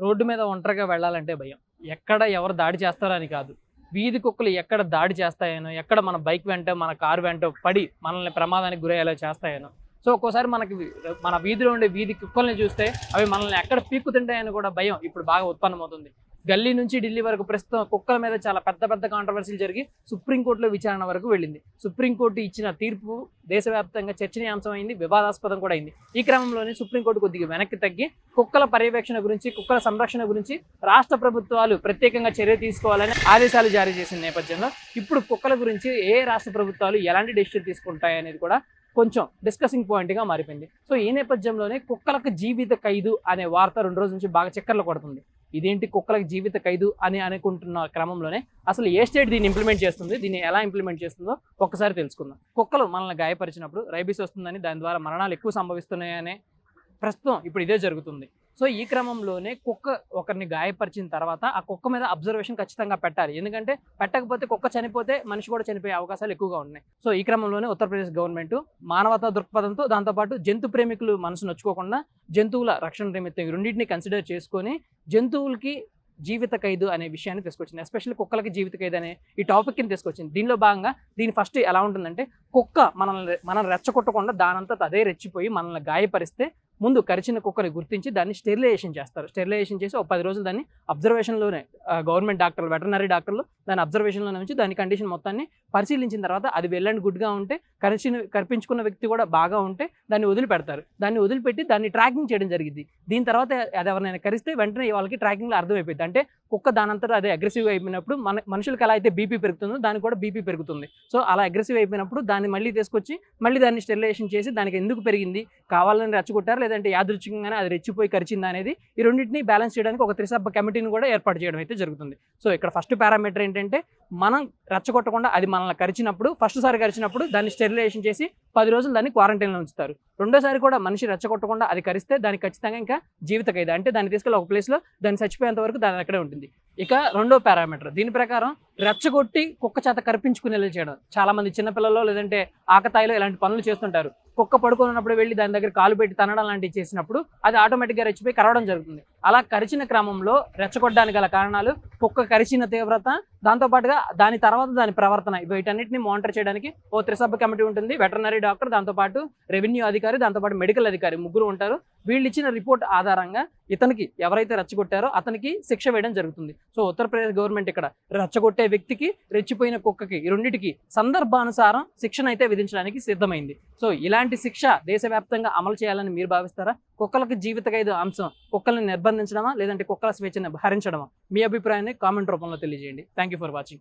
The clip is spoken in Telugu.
రోడ్డు మీద ఒంటరిగా వెళ్ళాలంటే భయం. ఎక్కడ ఎవరు దాడి చేస్తారని కాదు. వీధి కుక్కలు ఎక్కడ దాడి చేస్తాయనో ఎక్కడ మన బైక్ వెంట మన కారు వెంట పడి మనల్ని ప్రమాదానికి గురయ్యేలా చేస్తాయనో. సో ఒక్కోసారి మనకి మన వీధిలో ఉండే వీధి కుక్కల్ని చూస్తే అవి మనల్ని ఎక్కడ పీక్కుతుంటాయని కూడా భయం ఇప్పుడు బాగా ఉత్పన్నమవుతుంది. గల్లీ నుంచి ఢిల్లీ వరకు ప్రస్తుతం కుక్కల మీద చాలా పెద్ద పెద్ద కాంట్రవర్సీలు జరిగి సుప్రీంకోర్టులో విచారణ వరకు వెళ్ళింది. సుప్రీంకోర్టు ఇచ్చిన తీర్పు దేశవ్యాప్తంగా చర్చనీయాంశమైంది వివాదాస్పదం కూడా అయింది. ఈ క్రమంలోనే సుప్రీంకోర్టు కొద్దిగా వెనక్కి తగ్గి కుక్కల పర్యవేక్షణ గురించి కుక్కల సంరక్షణ గురించి రాష్ట్ర ప్రభుత్వాలు ప్రత్యేకంగా చర్య తీసుకోవాలని ఆదేశాలు జారీ చేసిన నేపథ్యంలో ఇప్పుడు కుక్కల గురించి ఏ రాష్ట్ర ప్రభుత్వాలు ఎలాంటి డెసిషన్ తీసుకుంటాయి అనేది కూడా కొంచెం డిస్కసింగ్ పాయింట్గా మారిపోయింది. సో ఈ నేపథ్యంలోనే కుక్కలకు జీవిత ఖైదు అనే వార్త రెండు రోజుల నుంచి బాగా చక్కర్లు కొడుతుంది. ఇదేంటి కుక్కలకు జీవిత ఖైదు అని అనుకుంటున్న క్రమంలోనే అసలు ఏ స్టేట్ దీన్ని ఇంప్లిమెంట్ చేస్తుంది? దీన్ని ఎలా ఇంప్లిమెంట్ చేస్తుందో ఒక్కసారి తెలుసుకుందాం. కుక్కలు మనల్ని గాయపరిచినప్పుడు రైబీస్ వస్తుందని దాని ద్వారా మరణాలు ఎక్కువ సంభవిస్తున్నాయనే ప్రస్తుతం ఇప్పుడు ఇదే జరుగుతుంది. సో ఈ క్రమంలోనే కుక్క ఒకరిని గాయపరిచిన తర్వాత ఆ కుక్క మీద అబ్జర్వేషన్ ఖచ్చితంగా పెట్టాలి. ఎందుకంటే పెట్టకపోతే కుక్క చనిపోతే మనిషి కూడా చనిపోయే అవకాశాలు ఎక్కువగా ఉన్నాయి. సో ఈ క్రమంలోనే ఉత్తరప్రదేశ్ గవర్నమెంట్ మానవతా దృక్పథంతో దాంతోపాటు జంతు ప్రేమికులు మనసు నొచ్చుకోకుండా జంతువుల రక్షణ నిమిత్తం ఈ రెండింటిని కన్సిడర్ చేసుకొని జంతువులకి జీవిత ఖైదు అనే విషయాన్ని తీసుకొచ్చింది. ఎస్పెషల్లీ కుక్కలకి జీవిత ఖైదు అనే ఈ టాపిక్ని తీసుకొచ్చింది. దీనిలో భాగంగా దీని ఫస్ట్ ఎలా ఉంటుందంటే కుక్క మనల్ని మనం రెచ్చగొట్టకుండా దానంతా అదే రెచ్చిపోయి మనల్ని గాయపరిస్తే ముందు కరిచిన కుక్కని గుర్తించి దాన్ని స్టెరిలైజేషన్ చేస్తారు. స్టెరిలైజేషన్ చేసి ఒక పది రోజులు దాన్ని అబ్జర్వేషన్లోనే గవర్నమెంట్ డాక్టర్లు వెటనరీ డాక్టర్లు దాని అబ్జర్వేషన్లోనే ఉంచి దాని కండిషన్ మొత్తాన్ని పరిశీలించిన తర్వాత అది వెళ్ళండి గుడ్గా ఉంటే కరిచిన కరిపించుకున్న వ్యక్తి కూడా బాగా ఉంటే దాన్ని వదిలిపెడతారు. దాన్ని వదిలిపెట్టి దాన్ని ట్రాకింగ్ చేయడం జరిగింది. దీని తర్వాత అది ఎవరినైనా కరిస్తే వెంటనే వాళ్ళకి ట్రాకింగ్లో అర్థమైపోయింది. అంటే కుక్క దానంతటా అదే అగ్రెసివ్ అయిపోయినప్పుడు మన మనుషులకు ఎలా అయితే బీపీ పెరుగుతుందో దానికి కూడా బీపీ పెరుగుతుంది. సో అలా అగ్రెసివ్ అయిపోయినప్పుడు దాన్ని మళ్ళీ తీసుకొచ్చి మళ్ళీ దాన్ని స్టెరిలైజేషన్ చేసి దానికి ఎందుకు పెరిగింది? కావాలని రెచ్చగొట్టారు లేదంటే యాదృచ్ఛికంగానే అది రెచ్చిపోయి కరిచిందా అనేది ఈ రెండింటిని బ్యాలెన్స్ చేయడానికి ఒక త్రిసభ్య కమిటీని కూడా ఏర్పాటు చేయడం అయితే జరుగుతుంది. సో ఇక్కడ ఫస్ట్ పారామీటర్ ఏంటంటే మనం రెచ్చగొట్టకుండా అది మనల్ని కరిచినప్పుడు ఫస్ట్ సారి కరిచినప్పుడు దాన్ని స్టెరిలైజేషన్ చేసి పది రోజులు దాన్ని క్వారంటైన్లో ఉంచుతారు. రెండోసారి కూడా మనిషి రెచ్చగొట్టకుండా అది కరిస్తే దానికి ఖచ్చితంగా ఇంకా జీవిత ఖైదు అంటే దాన్ని తీసుకెళ్ళి ఒక ప్లేస్లో దాన్ని చచ్చిపోయేంత వరకు దాని అక్కడే ఉంటుంది. ఇక రెండో పారామీటర్ దీని ప్రకారం రెచ్చగొట్టి కుక్క చేత కరిపించుకునేలా చేయడం. చాలామంది చిన్నపిల్లలు లేదంటే ఆకతాయిలో ఇలాంటి పనులు చేస్తుంటారు. కుక్క పడుకున్నప్పుడు వెళ్ళి దాని దగ్గర కాలు పెట్టి తనడం లాంటివి చేసినప్పుడు అది ఆటోమేటిక్గా రెచ్చిపోయి కరవడం జరుగుతుంది. అలా కరిచిన క్రమంలో రెచ్చగొట్టడానికి గల కారణాలు కుక్క కరిచిన తీవ్రత దాంతోపాటుగా దాని తర్వాత దాని ప్రవర్తన వీటన్నిటిని మానిటర్ చేయడానికి ఓ త్రిసభ్య కమిటీ ఉంటుంది. వెటర్నరీ డాక్టర్ దాంతోపాటు రెవెన్యూ అధికారి దాంతోపాటు మెడికల్ అధికారి ముగ్గురు ఉంటారు. వీళ్ళు ఇచ్చిన రిపోర్ట్ ఆధారంగా ఇతనికి ఎవరైతే రెచ్చగొట్టారో అతనికి శిక్ష వేయడం జరుగుతుంది. సో ఉత్తరప్రదేశ్ గవర్నమెంట్ ఇక్కడ రెచ్చగొట్టే వ్యక్తికి రెచ్చిపోయిన కుక్కకి రెండింటికి సందర్భానుసారం శిక్షణ అయితే విధించడానికి సిద్ధమైంది. సో ఇలాంటి శిక్ష దేశవ్యాప్తంగా అమలు చేయాలని మీరు భావిస్తారా? కుక్కలకు జీవిత ఖైదు అంశం కుక్కల్ని నిర్బంధించడమా లేదంటే కుక్కల స్వేచ్ఛను భరించడమా మీ అభిప్రాయాన్ని కామెంట్ రూపంలో తెలియజేయండి. Thank you for watching